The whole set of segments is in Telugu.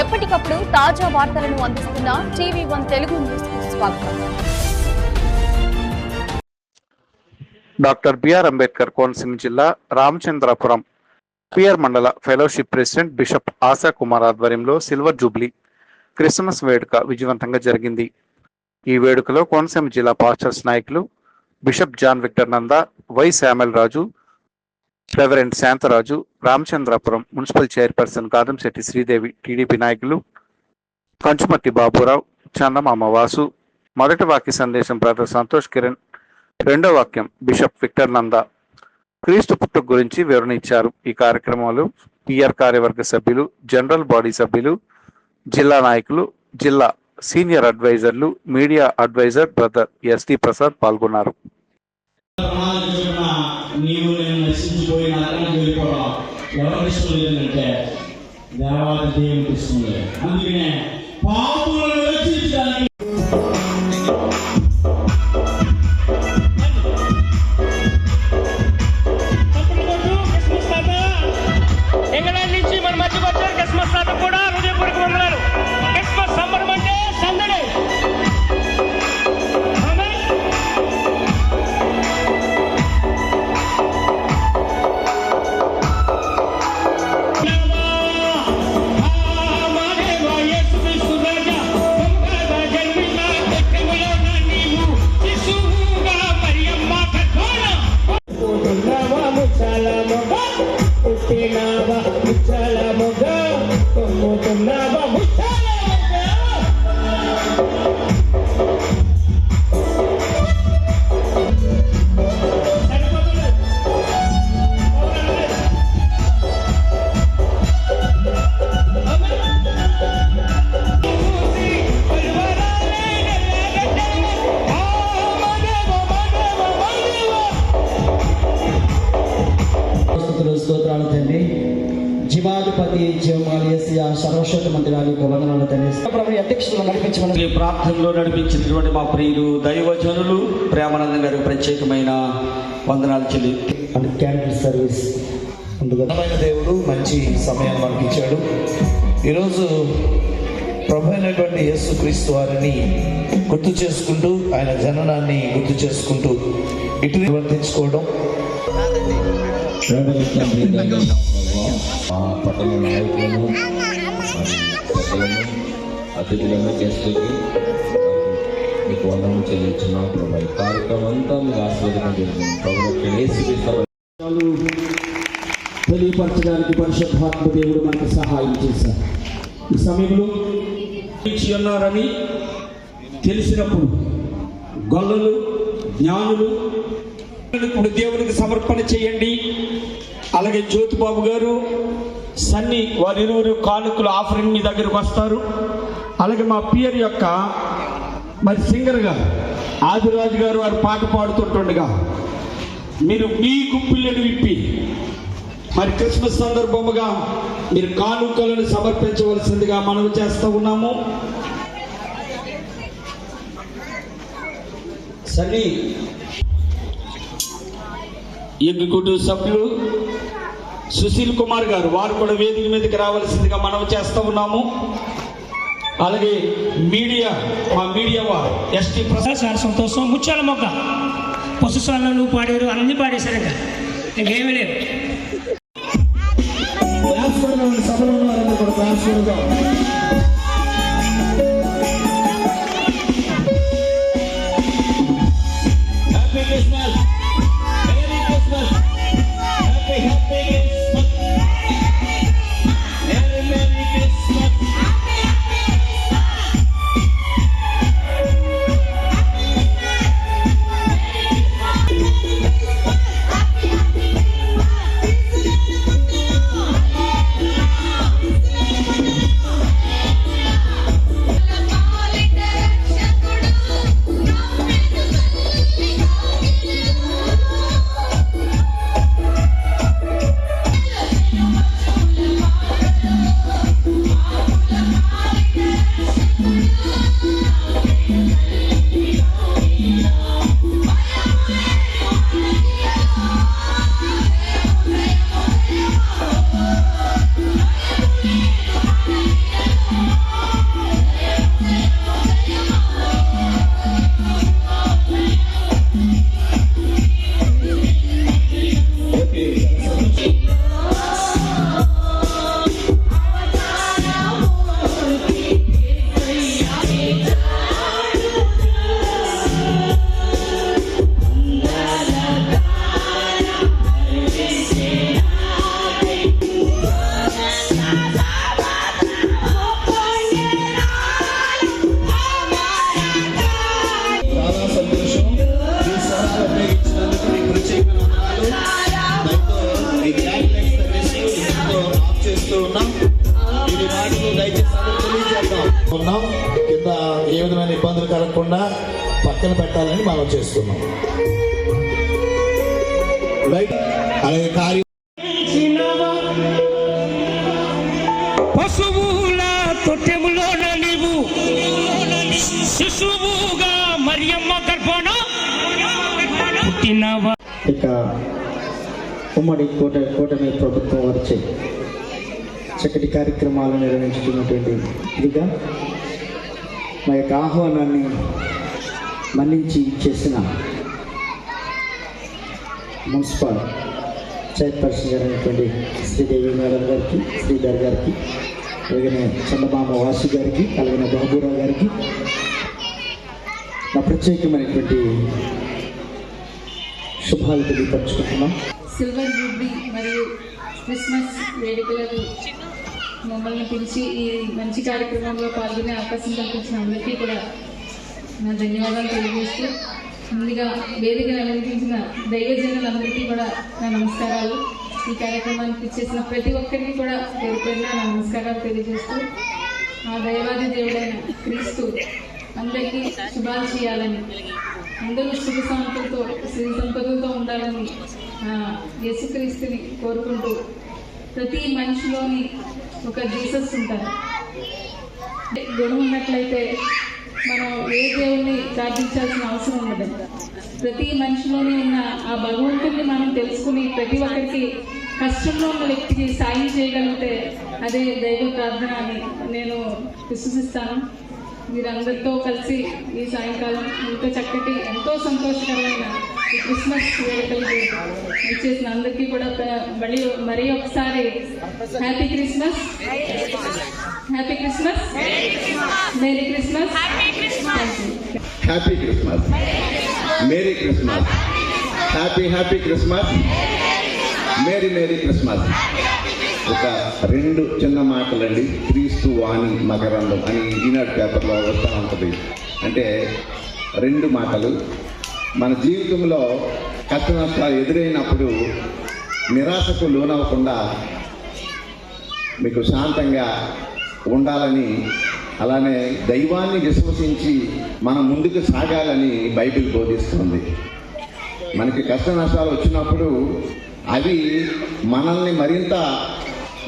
ఎప్పటికప్పుడు తాజా వార్తలను అందిస్తున్న టీవీ వన్ తెలుగు న్యూస్ స్వాగతం. Doctor B R Ambedkar Konaseema జిల్లా రామచంద్రపురం పిఆర్ మండల fellowship president bishop Asha Kumar ఆధ్వర్యంలో సిల్వర్ జూబ్లీ క్రిస్మస్ వేడుక విజయవంతంగా జరిగింది. ఈ వేడుకలో కోనసీమ జిల్లా పాస్టర్స్ నాయకులు bishop John Victor Nanda Y Samuel Raju reverend Shantaraju Ramachandrapuram municipal chairperson Kadamsetti Sridevi TDP నాయకులు కంచుమట్టి బాబురావు చందమామ వాసు మొదటి వాక్య సందేశం బ్రదర్ సంతోష్ కిరణ్ రెండో వాక్యం బిషప్ విక్టర్ నంద క్రీస్తు పుట్టుక గురించి వివరణ ఇచ్చారు. ఈ కార్యక్రమంలో పిఆర్ కార్యవర్గ సభ్యులు జనరల్ బాడీ సభ్యులు జిల్లా నాయకులు జిల్లా senior అడ్వైజర్లు media advisor brother S D Prasad పాల్గొన్నారు. నీవు నేను నశించిపోయి నరకానికి వెళ్ళిపోవడం ఎవరికి ఇష్టం లేదంటే దేవాది దేవునికి ఇష్టం లేదు అందుకనే పాపులను రక్షించడానికి como con nada. ప్రియులు దైవజనులు ప్రేమానందం గారికి ప్రత్యేకమైన వందనాలు చెల్లి. అండ్ క్యాండిల్ సర్వీస్ దేవుడు మంచి సమయాన్ని మనకి ఇచ్చాడు. ఈరోజు ప్రభు అయినటువంటి యేసు క్రీస్తు వారిని గుర్తు చేసుకుంటూ ఆయన జననాన్ని గుర్తు చేసుకుంటూ ఇటు నివర్తించుకోవడం మా పట్టణ నాయకులను మరి పెద్దలను అతిథులను మీకు వందలు చెల్లించున్నాం ప్రభా. ఈ కార్యక్రమం అంతా తెలియపరచడానికి పరిశుద్ధాత్మ దేవుడు మనకు సహాయం చేశారు. ఈ సమయంలో ఇచ్చి ఉన్నారని తెలిసినప్పుడు గొల్లలు జ్ఞానులు ఇప్పుడు దేవునికి సమర్పణ చేయండి. అలాగే జ్యోతిబాబు గారు సన్ని వారిరువురు కానుకలు ఆఫరింగ్ మీ దగ్గరకు వస్తారు. అలాగే మా పియర్ యొక్క మరి సింగర్ గారు ఆదిరాజు గారు వారు పాట పాడుతుంటుండగా మీరు మీ గుప్పిళ్ళను విప్పి మరి క్రిస్మస్ సందర్భముగా మీరు కానుకలను సమర్పించవలసిందిగా మనవి చేస్తూ ఉన్నాము. సన్నీ ఎగ్గుకుటు సభ్యులు సుశీల్ కుమార్ గారు వారు కూడా వేదిక మీదకి రావాల్సిందిగా మనవి చేస్తూ ఉన్నాము. అలాగే మీడియా మా మీడియా వారు ఎస్టీ ప్రసాద్ చాలా సంతోషం. ముత్యాల మొక్క పశుశాలను పాడారు అన్ని పాడేశారు ఇంకా. ఇంకేమీ లేదు సభలో చేస్తున్నాం రైట్ అలాగే కార్య పశువుల తొట్టెములోన నీవు శిశువుగా మరియమ్మ గర్భణ పుట్టినవా? ఇక ఉమ్మడి కోట కూటమి ప్రభుత్వం వచ్చే చక్కటి కార్యక్రమాలు నిర్వహించుతున్నటువంటి ఇదిగా మా యొక్క ఆహ్వానాన్ని మన్నించి చేసిన మున్సిపల్ చైర్పర్సన్ అయినటువంటి శ్రీదేవి మేడం గారికి శ్రీధర్ గారికి అలాగే చందమామ వాసు గారికి అలాగే బాబురావు గారికి నా ప్రత్యేకమైనటువంటి శుభాలు తెలియపరుచుకుంటున్నాం. సిల్వర్ జూబ్లీ మరియు క్రిస్మస్ వేడుకలకు మమ్మల్ని పిలిచి ఈ మంచి కార్యక్రమంలో పాల్గొనే అవకాశం కల్పించిన అందరికీ కూడా నా ధన్యవాదాలు తెలియజేస్తూ ముందుగా వేదికను అలంకరించిన దైవజనులందరికీ కూడా నా నమస్కారాలు. ఈ కార్యక్రమానికి ఇచ్చేసిన ప్రతి ఒక్కరికి కూడా పేరు పేరున నా నమస్కారాలు తెలియజేస్తూ ఆ దైవాది దేవుడైన క్రీస్తు అందరికీ శుభాలు చేయాలని అందరూ సుఖ సంపదతో శ్రీ సంపదలతో ఉండాలని యేసుక్రీస్తుని కోరుకుంటూ ప్రతి మనిషిలోని ఒక జీసస్ ఉంటారు. గుణం ఉన్నట్లయితే మనం ఏ దేవుణ్ణి ప్రార్థించాల్సిన అవసరం ఉండదు. ప్రతి మనిషిలోని ఉన్న ఆ భగవంతుడిని మనం తెలుసుకుని ప్రతి ఒక్కరికి కష్టంలో ఉన్న వ్యక్తికి సాయం చేయగలిగితే అదే దైవ ప్రార్థన అని నేను విశ్వసిస్తాను. మీరందరితో కలిసి ఈ సాయంకాలం ఎంతో చక్కటి ఎంతో సంతోషకరమైన క్రిస్మస్ వేడుకలకు ఇచ్చేసిన అందరికీ కూడా మళ్ళీ మరీ ఒకసారి happy Christmas happy Christmas merry Christmas happy Christmas merry Christmas happy happy Christmas merry merry Christmas ఒక రెండు చిన్న మాటలండి. క్రీస్తు వాణి మకరందం అని ఈనాడు పేపర్లో వస్తూ ఉంటుంది. అంటే రెండు మాటలు. మన జీవితంలో కష్ట నష్టాలు ఎదురైనప్పుడు నిరాశకు లోనవ్వకుండా మీకు శాంతంగా ఉండాలని అలానే దైవాన్ని విశ్వసించి మనం ముందుకు సాగాలని బైబిల్ బోధిస్తుంది. మనకి కష్ట నష్టాలు వచ్చినప్పుడు అవి మనల్ని మరింత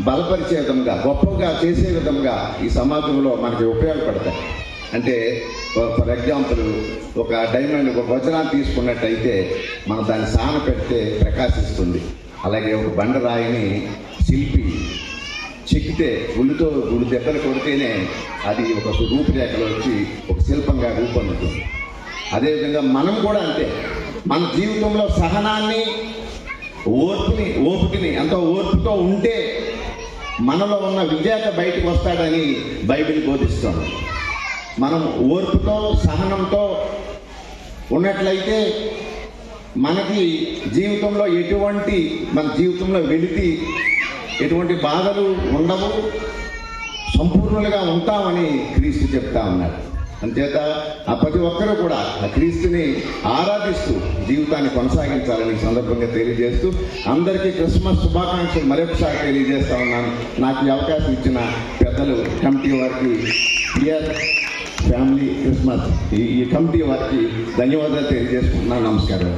బలపరిచే విధంగా గొప్పగా చేసే విధంగా ఈ సమాజంలో మనకి ఉపయోగపడతాయి. అంటే ఫర్ ఎగ్జాంపుల్ ఒక డైమండ్ ఒక వజ్రాన్ని తీసుకున్నట్టయితే మనం దాన్ని సాన పెడితే ప్రకాశిస్తుంది. అలాగే ఒక బండరాయిని శిల్పి చెక్కితే గుళ్ళుతో గుళ్ళు దెబ్బలు కొడితేనే అది ఒక రూపురేఖలో వచ్చి ఒక శిల్పంగా రూపొందుతుంది. అదేవిధంగా మనం కూడా అంతే. మన జీవితంలో సహనాన్ని ఓర్పుని ఓపికని అంత ఓర్పుతో ఉంటే మనలో ఉన్న విజేత బయటకు వస్తాడని బైబిల్ బోధిస్తుంది. మనం ఓర్పుతో సహనంతో ఉన్నట్లయితే మనకి జీవితంలో ఎటువంటి మన జీవితంలో వెలితి ఎటువంటి బాధలు ఉండవు. సంపూర్ణులుగా ఉంటామని క్రీస్తు చెప్తా ఉన్నాడు. అంచేత ఆ ప్రతి ఒక్కరూ కూడా ఆ క్రీస్తుని ఆరాధిస్తూ జీవితాన్ని కొనసాగించాలని సందర్భంగా తెలియజేస్తూ అందరికీ క్రిస్మస్ శుభాకాంక్షలు మరొకసారి తెలియజేస్తా ఉన్నాను. నాకు ఈ అవకాశం ఇచ్చిన పెద్దలు కమిటీ వారికి క్లియర్ ఫ్యామిలీ క్రిస్మస్. ఈ ఈ కమిటీ వారికి ధన్యవాదాలు తెలియజేసుకుంటున్నాను. నమస్కారం.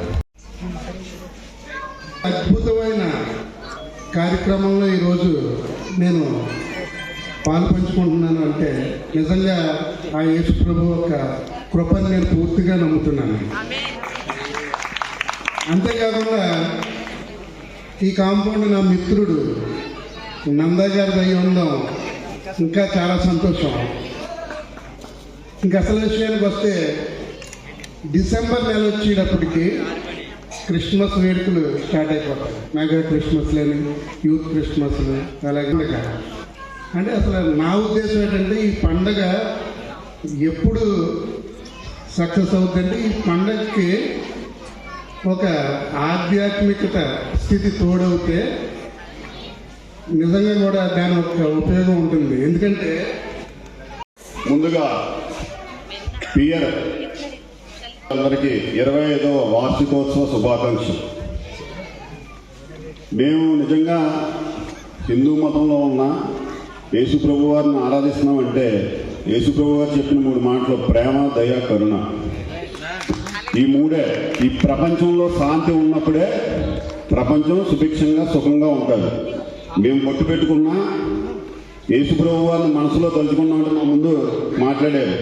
అద్భుతమైన కార్యక్రమంలో ఈరోజు నేను పాలు పంచుకుంటున్నాను అంటే నిజంగా ఆ యేసు ప్రభు యొక్క కృపను నేను పూర్తిగా నమ్ముతున్నాను. అంతేకాకుండా ఈ కాంపౌండ్ నా మిత్రుడు నందా గారి దయ ఉండడం ఇంకా చాలా సంతోషం. ఇంకా అసలు విషయానికి వస్తే డిసెంబర్ నెల వచ్చేటప్పటికి క్రిస్మస్ వేడుకలు స్టార్ట్ అయిపోతాయి. మెగా క్రిస్మస్లని యూత్ క్రిస్మస్లు అలాగే అంటే అసలు నా ఉద్దేశం ఏంటంటే ఈ పండగ ఎప్పుడు సక్సెస్ అవుతుందంటే ఈ పండగకి ఒక ఆధ్యాత్మికత స్థితి తోడవుతే నిజంగా కూడా దాని ఒక ఉపయోగం ఉంటుంది. ఎందుకంటే ముందుగా పియర్ అందరికీ ఇరవై ఐదవ వార్షికోత్సవ శుభాకాంక్షలు. మేము నిజంగా హిందూ మతంలో ఉన్న యేసు ప్రభు వారిని ఆరాధిస్తున్నామంటే యేసు ప్రభు చెప్పిన మూడు మాటలు ప్రేమ దయ కరుణ. ఈ మూడే ఈ ప్రపంచంలో శాంతి ఉన్నప్పుడే ప్రపంచం సుభిక్షంగా సుఖంగా ఉంటుంది. మేము కొట్టు పెట్టుకున్నా యేసు ప్రభు వారిని మనసులో తలుచుకున్నామంటే మా ముందు మాట్లాడారు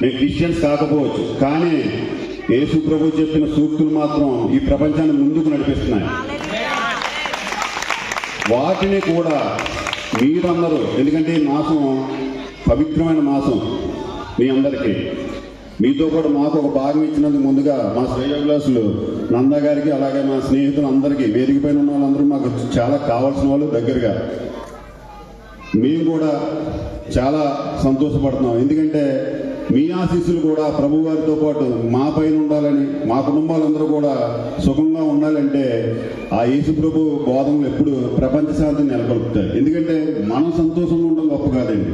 మేము క్రిస్టియన్స్ కాకపోవచ్చు కానీ యేసు ప్రభు చెప్పిన సూక్తులు మాత్రం ఈ ప్రపంచాన్ని ముందుకు నడిపిస్తున్నాయి. వాటిని కూడా మీరందరూ ఎందుకంటే ఈ మాసం పవిత్రమైన మాసం మీ అందరికీ. మీతో కూడా మాకు ఒక భాగం ఇచ్చినందుకు ముందుగా మా శ్రేయోగ్లాసులు నంద గారికి అలాగే మా స్నేహితులు అందరికీ వేదిక పైన ఉన్న వాళ్ళందరూ మాకు చాలా కావాల్సిన వాళ్ళు దగ్గరగా. మేము కూడా చాలా సంతోషపడుతున్నాం. ఎందుకంటే మీ ఆశీస్సులు కూడా ప్రభు వారితో పాటు మా పైన ఉండాలని మా కుటుంబాలందరూ కూడా సుఖంగా ఉండాలంటే ఆ యేసు ప్రభు బోధనలు ఎప్పుడు ప్రపంచ శాంతిని నెలకొల్పుతాయి. ఎందుకంటే మనం సంతోషంగా ఉండడం గొప్ప కాదండి.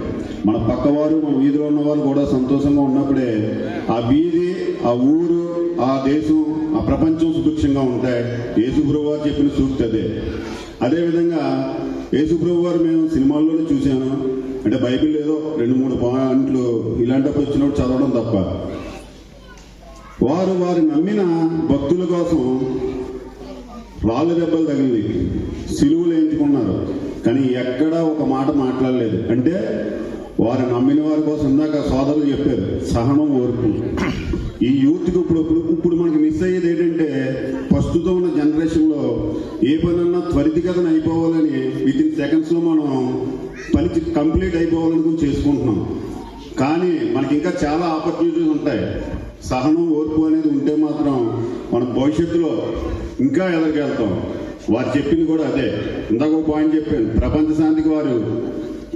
మన పక్కవారు మన వీధిలో ఉన్నవారు కూడా సంతోషంగా ఉన్నప్పుడే ఆ వీధి ఆ ఊరు ఆ దేశం ఆ ప్రపంచం సుభిక్షంగా ఉంటాయి. యేసు ప్రభు వారు చెప్పిన సూక్తి అదే. అదేవిధంగా యేసుప్రభు వారు మేము సినిమాల్లోనే చూశాను. అంటే బైబిల్ ఏదో రెండు మూడు పాయింట్లు ఇలాంటప్పుడు వచ్చినప్పుడు చదవడం తప్ప. వారు వారు నమ్మిన భక్తుల కోసం రాళ్ళ దెబ్బలు తగిలింది. సిలువులు ఎంచుకున్నారు కానీ ఎక్కడా ఒక మాట మాట్లాడలేదు. అంటే వారు నమ్మిన వారి కోసం ఇందాక సోదరులు చెప్పారు సహనం ఓర్పు. ఈ యూత్కి ఇప్పుడు ఇప్పుడు ఇప్పుడు మనకి మిస్ అయ్యేది ఏంటంటే ప్రస్తుతం ఉన్న జనరేషన్లో ఏ పనన్నా త్వరితగతన అయిపోవాలని విత్ ఇన్ సెకండ్స్లో మనం పని కంప్లీట్ అయిపోవాలని చేసుకుంటున్నాం. కానీ మనకి ఇంకా చాలా ఆపర్చునిటీస్ ఉంటాయి. సహనం ఓర్పు అనేది ఉంటే మాత్రం మన భవిష్యత్తులో ఇంకా ఎదరికెళ్తాం వారు చెప్పింది కూడా అదే. ఇందాక ఒక పాయింట్ చెప్పాను. ప్రపంచ శాంతికి వారు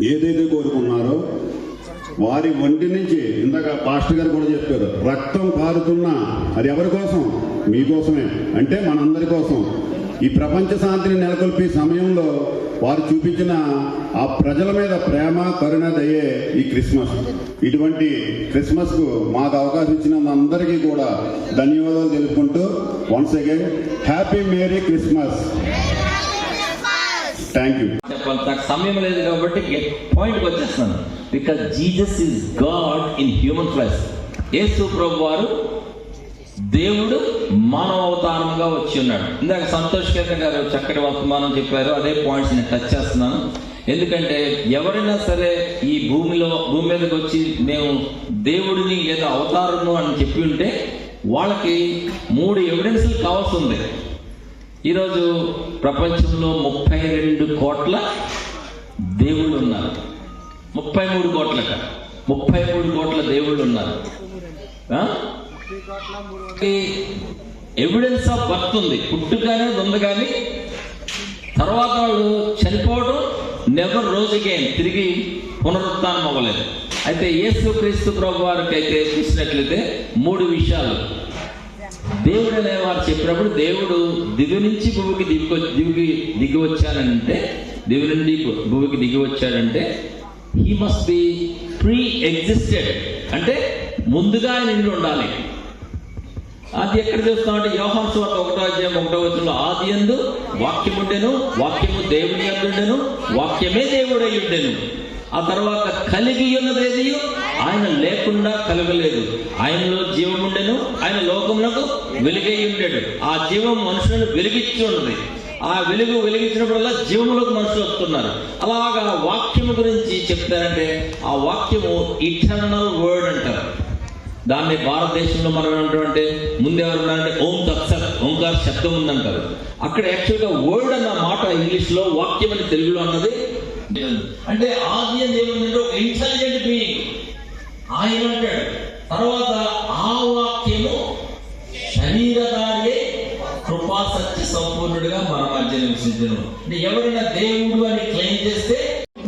ఏదైతే కోరుకున్నారో వారి ఒంటి నుంచి ఇందాక పాస్టర్ గారు కూడా చెప్పారు రక్తం కారుతున్నా అది ఎవరి కోసం? మీకోసమే అంటే మనందరి కోసం. ఈ ప్రపంచ శాంతిని నెలకొల్పే సమయంలో వారు చూపించిన ఆ ప్రజల మీద ప్రేమ కరుణ దయే ఈ క్రిస్మస్. ఇటువంటి క్రిస్మస్కు మాకు అవకాశం ఇచ్చిన అందరికీ కూడా ధన్యవాదాలు తెలుపుకుంటూ once again happy merry Christmas thank you చెప్పాలి నాకు సమయం లేదు కాబట్టి పాయింట్కి వచ్చేస్తున్నాను. Because Jesus is God in human flesh యేసు ప్రభు వారు దేవుడు మానవ అవతారంగా వచ్చి ఉన్నాడు. ఇందాక సంతోష్ కేంద్ర గారు చక్కటి వర్తమానం చెప్పారు. అదే పాయింట్స్ నేను టచ్ చేస్తున్నాను. ఎందుకంటే ఎవరైనా సరే ఈ భూమిలో భూమి మీదకి వచ్చి మేము దేవుడిని లేదా అవతారము అని చెప్పి ఉంటే వాళ్ళకి మూడు ఎవిడెన్స్లు కావాల్సి ఉంది. ఈరోజు ప్రపంచంలో ముప్పై రెండు కోట్ల దేవుళ్ళు ఉన్నారు. ముప్పై మూడు కోట్లక. ముప్పై మూడు కోట్ల దేవుళ్ళు ఉన్నారు. ఎవిడెన్స్ ఆఫ్ బర్త్ ఉంది. పుట్టుగానే ఉంది కానీ తర్వాత వాడు చనిపోవడం నెవర్ రోజుకే తిరిగి పునరుత్థానం అవ్వలేదు. అయితే యేసు క్రీస్తు ప్రభు వారికి అయితే చూసినట్లయితే మూడు విషయాలు. దేవుడు అనేవారు చెప్పినప్పుడు దేవుడు దివి నుంచి భూమికి దిగి దిగి దిగి వచ్చానంటే దివి నుండి భూమికి దిగి వచ్చాడంటే he must be pre existed అంటే ముందుగా నిండి ఉండాలి. అది ఎక్కడ చూస్తామంటే యోహాన్ స్వార్థ ఒకటో అధ్యాయం ఒకటో వచ్చిన ఆది ఎందు వాక్యం ఉండెను వాక్యము దేవుని అందుండెను వాక్యమే దేవుడై ఉండెను ఆ తర్వాత కలిగి ఉన్నది ఆయన లేకుండా కలగలేదు. ఆయనలో జీవం ఉండెను ఆయన లోకమునకు వెలుగై ఉండేడు ఆ జీవం మనుషులను వెలిగించి ఉన్నది. ఆ వెలుగు వెలిగించినప్పుడల్లా జీవములకు మనుషులు వస్తున్నారు. అలాగా వాక్యము గురించి చెప్తారంటే ఆ వాక్యము ఇటర్నల్ వర్డ్ అంటారు. దాన్ని భారతదేశంలో మనం ఏమంటామంటే ముందు ఉన్నారంటే ఓం తత్సత్ ఓంకార శబ్దం ఉందంటారు. అక్కడ యాక్చువల్గా వర్డ్ అన్న మాట ఇంగ్లీష్లో వాక్యం అని తెలుగులో అన్నది అంటే ఆది అని ఏముందంటే ఒక ఇంటెలిజెంట్ బీయింగ్ ఆయన అంటాడు. తర్వాత ఆ వాక్యము శరీరధారియే కృపా సత్య సంపూర్ణుడిగా మన మధ్య నివసించను. అంటే ఎవరైనా దేవుడు అని క్లెయిమ్ చేస్తే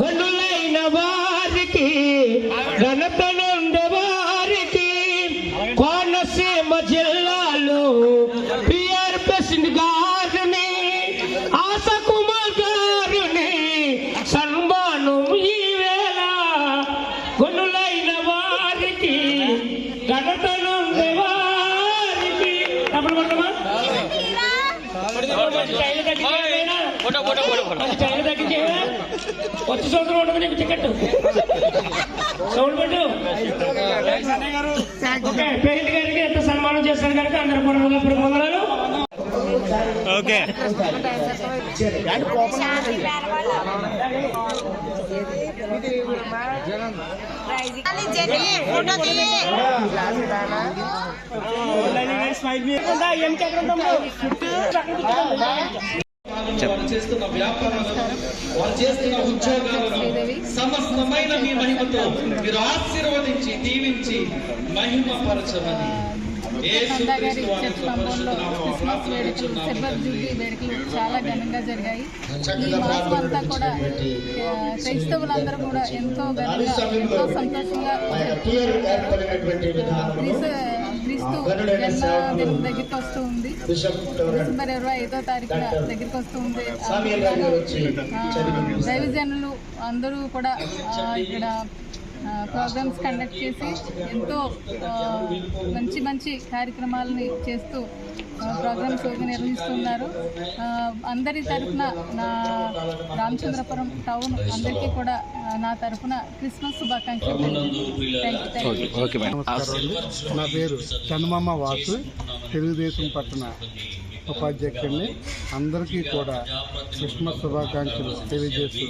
గనులైన వారికి ఘనతనుండే చేశారు కనుక అందరూ కూడా వందనాలు. ఓకే. వాళ్ళు చేస్తున్న వ్యాపారాలను వాళ్ళు చేస్తున్న ఉద్యోగాలను సమస్తమైన మీ మహిమతో మీరు ఆశీర్వదించి దీవించి మహిమపరచమని. నందా గారి చర్చ్ క్రిస్మస్ వేడుకలు. జూబ్లీ వేడుకలు చాలా ఘనంగా జరిగాయి. ఈ మాసం అంతా కూడా క్రైస్తవులందరూ కూడా ఎంతో ఘనంగా ఎంతో సంతోషంగా క్రీస్తు క్రీస్తు జన్మదినం దగ్గరికి వస్తూ ఉంది. డిసెంబర్ ఇరవై ఐదో తారీఖున దగ్గరికి వస్తూ ఉంది. దైవజనులు అందరూ కూడా ఇక్కడ ప్రోగ్రామ్స్ కండక్ట్ చేసి ఎంతో మంచి మంచి కార్యక్రమాలని చేస్తూ ప్రోగ్రామ్స్ నిర్వహిస్తున్నారు ఆ, అందరి తరఫున నా రామచంద్రపురం టౌన్ అందరికీ కూడా నా తరఫున క్రిస్మస్ శుభాకాంక్షలు నా పేరు చందమామ వాసు. తెలుగుదేశం పట్టణ ఉపాధ్యక్షుడిని అందరికీ కూడా క్రిస్మస్ శుభాకాంక్షలు తెలియజేస్తూ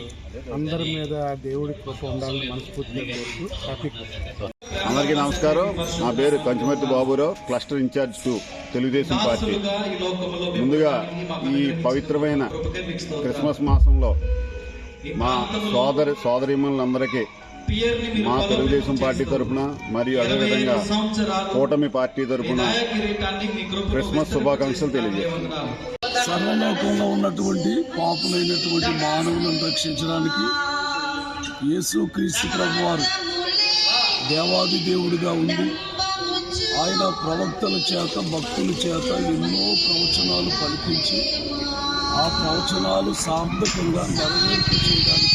అందరి మీద దేవుడి కృప ఉండాలని మనస్ఫూర్తిగా కోరుతూ అందరికీ నమస్కారం. నా పేరు Kanchumarthi Baburao cluster in charge to Telugu Desam party. ముందుగా ఈ పవిత్రమైన క్రిస్మస్ మాసంలో మా సోదరి సోదరిమణులందరికీ మా తెలుగుదేశం పార్టీ తరఫున మరియు అదేవిధంగా కూటమి పార్టీ తరఫున క్రిస్మస్ శుభాకాంక్షలు తెలియజేస్తున్నాను వందనాలు. సర్వలోకంలో ఉన్నటువంటి పాపులైనటువంటి మానవులను రక్షించడానికి యేసు క్రీస్తు ప్రభు వారు దేవాది దేవుడిగా ఉండి ఆయన ప్రవక్తల చేత భక్తుల చేత ఎన్నో ప్రవచనాలు పలికించి ఆ ప్రవచనాలు సార్థకంగా నెరవేర్పు చేయడానికి